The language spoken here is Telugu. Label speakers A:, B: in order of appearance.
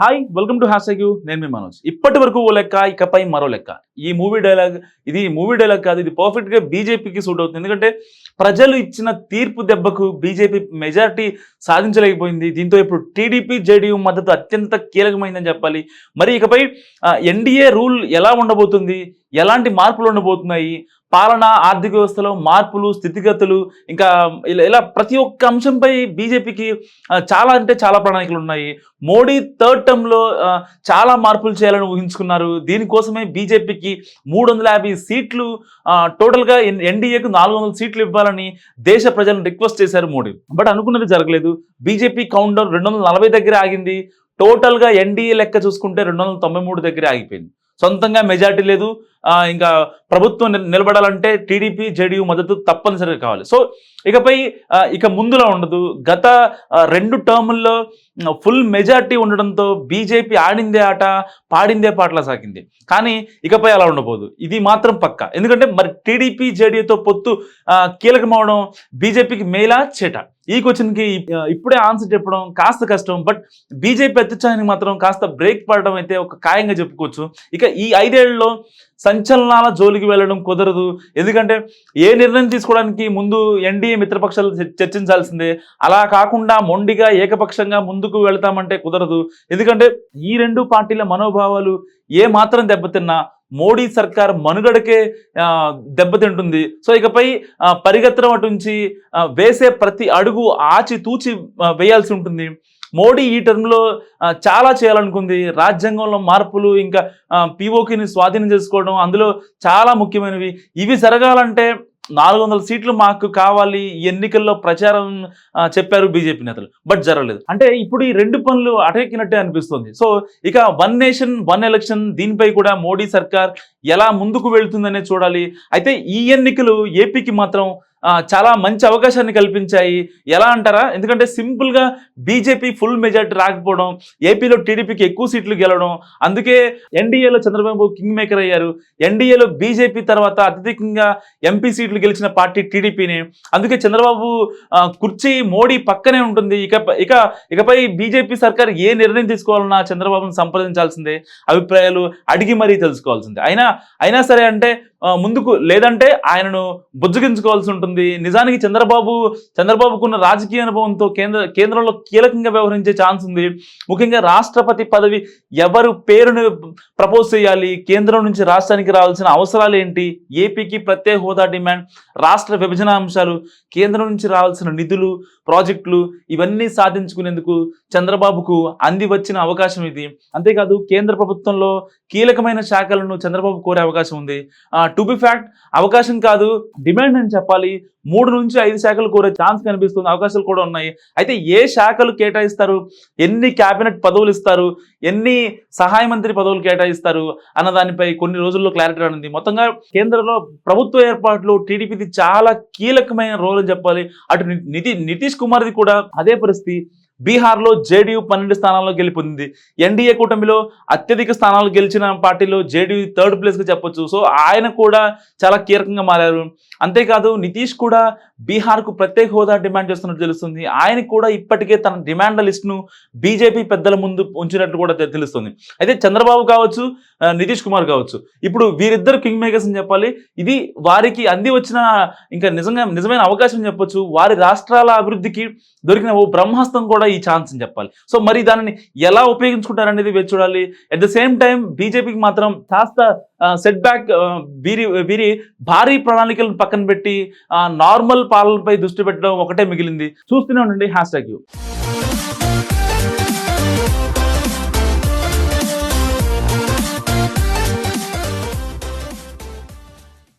A: Hi welcome to hash you నేను మీ మనోజ్. ఇప్పటి వరకు ఓ లెక్క ఇకపై మరో లెక్క. ఈ మూవీ డైలాగ్ ఇది మూవీ డైలాగ్ కాదు ఇది పర్ఫెక్ట్గా బీజేపీకి సూట్ అవుతుంది. ఎందుకంటే ప్రజలు ఇచ్చిన తీర్పు దెబ్బకు బీజేపీ మెజారిటీ సాధించలేకపోయింది. దీంతో ఇప్పుడు టీడీపీ జేడీయూ మద్దతు అత్యంత కీలకమైందని చెప్పాలి. మరి ఇకపై ఎన్డీఏ రూల్ ఎలా ఉండబోతుంది? ఎలాంటి మార్పులు ఉండబోతున్నాయి? పాలన ఆర్థిక వ్యవస్థలో మార్పులు స్థితిగతులు ఇంకా ఇలా ఇలా ప్రతి ఒక్క అంశంపై బీజేపీకి చాలా అంటే చాలా ప్రణాళికలు ఉన్నాయి. మోడీ థర్డ్ టర్మ్లో చాలా మార్పులు చేయాలని ఊహించుకున్నారు. దీనికోసమే బీజేపీకి మూడు వందల యాభై సీట్లు టోటల్గా ఎన్- ఎన్డీఏకు నాలుగు వందల సీట్లు ఇవ్వాలని దేశ ప్రజలను రిక్వెస్ట్ చేశారు మోడీ. బట్ అనుకున్నది జరగలేదు. బీజేపీ కౌంటర్ రెండు వందల నలభై దగ్గర ఆగింది. టోటల్గా ఎన్డీఏ లెక్క చూసుకుంటే రెండు వందల తొంభై మూడు దగ్గర ఆగిపోయింది. సొంతంగా మెజార్టీ లేదు. ఇంకా ప్రభుత్వం నిలబడాలంటే టీడీపీ జేడీయూ మద్దతు తప్పనిసరిగా కావాలి. సో ఇకపై ఇక ముందులో ఉండదు. గత రెండు టర్ముల్లో ఫుల్ మెజార్టీ ఉండడంతో బీజేపీ ఆడిందే ఆట పాడిందే పాటలా సాగింది. కానీ ఇకపై అలా ఉండబోదు. ఇది మాత్రం పక్క. ఎందుకంటే మరి టీడీపీ జేడీయూతో పొత్తు కీలకమవడం బీజేపీకి మేలా చేట. ఈ క్వశ్చన్కి ఇప్పుడే ఆన్సర్ చెప్పడం కాస్త కష్టం బట్ బీజేపీ అత్యుత్సాహానికి మాత్రం కాస్త బ్రేక్ పడడం అయితే ఒక ఖాయంగా చెప్పుకోవచ్చు. ఇక ఈ ఐదేళ్ళలో సంచలనాల జోలికి వెళ్ళడం కుదరదు. ఎందుకంటే ఏ నిర్ణయం తీసుకోవడానికి ముందు ఎన్డీఏ మిత్రపక్షాలు చర్చించాల్సిందే. అలా కాకుండా మొండిగా ఏకపక్షంగా ముందుకు వెళతామంటే కుదరదు. ఎందుకంటే ఈ రెండు పార్టీల మనోభావాలు ఏ మాత్రం దెబ్బతిన్నా మోడీ సర్కార్ మనుగడకే దెబ్బతింటుంది. సో ఇకపై పరిగెత్తడం అటుంచి నుంచి వేసే ప్రతి అడుగు ఆచి తూచి వేయాల్సి ఉంటుంది. మోడీ ఈ టర్మ్లో చాలా చేయాలనుకుంది. రాజ్యాంగంలో మార్పులు ఇంకా పీఓకిని స్వాధీనం చేసుకోవడం అందులో చాలా ముఖ్యమైనవి. ఇవి జరగాలంటే నాలుగు వందల సీట్లు మాకు కావాలి ఈ ఎన్నికల్లో ప్రచారం చెప్పారు బీజేపీ నేతలు. బట్ జరగలేదు. అంటే ఇప్పుడు ఈ రెండు పనులు అటెక్కినట్టే అనిపిస్తుంది. సో ఇక వన్ నేషన్ వన్ ఎలక్షన్ దీనిపై కూడా మోడీ సర్కార్ ఎలా ముందుకు వెళ్తుందనే చూడాలి. అయితే ఈ ఎన్నికలు ఏపీకి మాత్రం చాలా మంచి అవకాశాన్ని కల్పించాయి. ఎలా అంటారా? ఎందుకంటే సింపుల్గా బీజేపీ ఫుల్ మెజార్టీ రాకపోవడం ఏపీలో టీడీపీకి ఎక్కువ సీట్లు గెలవడం అందుకే ఎన్డీఏలో చంద్రబాబు కింగ్ మేకర్ అయ్యారు. ఎన్డీఏలో బీజేపీ తర్వాత అత్యధికంగా ఎంపీ సీట్లు గెలిచిన పార్టీ టీడీపీని. అందుకే చంద్రబాబు కుర్చీ మోడీ పక్కనే ఉంటుంది. ఇక ఇక ఇకపై బీజేపీ సర్కార్ ఏ నిర్ణయం తీసుకోవాలన్నా చంద్రబాబును సంప్రదించాల్సిందే. అభిప్రాయాలు అడిగి మరీ తెలుసుకోవాల్సిందే. అయినా అయినా సరే అంటే ముందుకు లేదంటే ఆయనను బుజ్జగించుకోవాల్సి ఉంటుంది. నిజానికి చంద్రబాబు చంద్రబాబుకున్న రాజకీయ అనుభవంతో కేంద్ర కేంద్రంలో కీలకంగా వ్యవహరించే ఛాన్స్ ఉంది. ముఖ్యంగా రాష్ట్రపతి పదవి ఎవరు పేరును ప్రపోజ్ చేయాలి? కేంద్రం నుంచి రాష్ట్రానికి రావాల్సిన అవసరాలు ఏంటి? ఏపీకి ప్రత్యేక హోదా డిమాండ్ రాష్ట్ర విభజన అంశాలు కేంద్రం నుంచి రావాల్సిన నిధులు ప్రాజెక్టులు ఇవన్నీ సాధించుకునేందుకు చంద్రబాబుకు అంది వచ్చిన అవకాశం ఇది. అంతేకాదు కేంద్ర ప్రభుత్వంలో కీలకమైన శాఖలను చంద్రబాబు కోరే అవకాశం ఉంది. టు బి ఫ్యాక్ట్ అవకాశం కాదు. డిమాండ్ అని చెప్పాలి. మూడు నుంచి ఐదు శాఖలు కోరే ఛాన్స్ కనిపిస్తుంది. అవకాశాలు కూడా ఉన్నాయి. అయితే ఏ శాఖలు కేటాయిస్తారు? ఎన్ని కేబినెట్ పదవులు ఇస్తారు? ఎన్ని సహాయ మంత్రి పదవులు కేటాయిస్తారు? అన్న దానిపై కొన్ని రోజుల్లో క్లారిటీ రానుంది. మొత్తంగా కేంద్రంలో ప్రభుత్వ ఏర్పాట్లు టీడీపీది చాలా కీలకమైన రోల్ అని చెప్పాలి. అటు నితి నితీష్ కుమార్ది కూడా అదే పరిస్థితి. బీహార్లో జేడీయూ పన్నెండు స్థానాల్లో గెలుపొంది ఎన్డీఏ కూటమిలో అత్యధిక స్థానాలు గెలిచిన పార్టీలో జేడీయూ థర్డ్ ప్లేస్గా చెప్పొచ్చు. సో ఆయన కూడా చాలా కీలకంగా మారారు. అంతేకాదు నితీష్ కూడా బీహార్కు ప్రత్యేక హోదా డిమాండ్ చేస్తున్నట్టు తెలుస్తుంది. ఆయన కూడా ఇప్పటికే తన డిమాండ్ లిస్ట్ను బీజేపీ పెద్దల ముందు ఉంచినట్లు కూడా తెలుస్తుంది. అయితే చంద్రబాబు కావచ్చు నితీష్ కుమార్ కావచ్చు. ఇప్పుడు వీరిద్దరు కింగ్ మేకర్స్ అని చెప్పాలి. ఇది వారికి అంది వచ్చిన ఇంకా నిజంగా నిజమైన అవకాశం చెప్పొచ్చు. వారి రాష్ట్రాల అభివృద్ధికి దొరికిన ఓ బ్రహ్మాస్తం కూడా ఈ ఛాన్స్ అని చెప్పాలి. సో మరి దానిని ఎలా ఉపయోగించుకుంటారనేది వేచి చూడాలి. అట్ ద సేమ్ టైం బీజేపీకి మాత్రం కాస్త సెట్ బ్యాక్ వీరి వీరి భారీ ప్రణాళికలను పక్కన పెట్టి నార్మల్ పాలనపై దృష్టి పెట్టడం ఒకటే మిగిలింది. చూస్తూనే ఉండండి. Hash tag you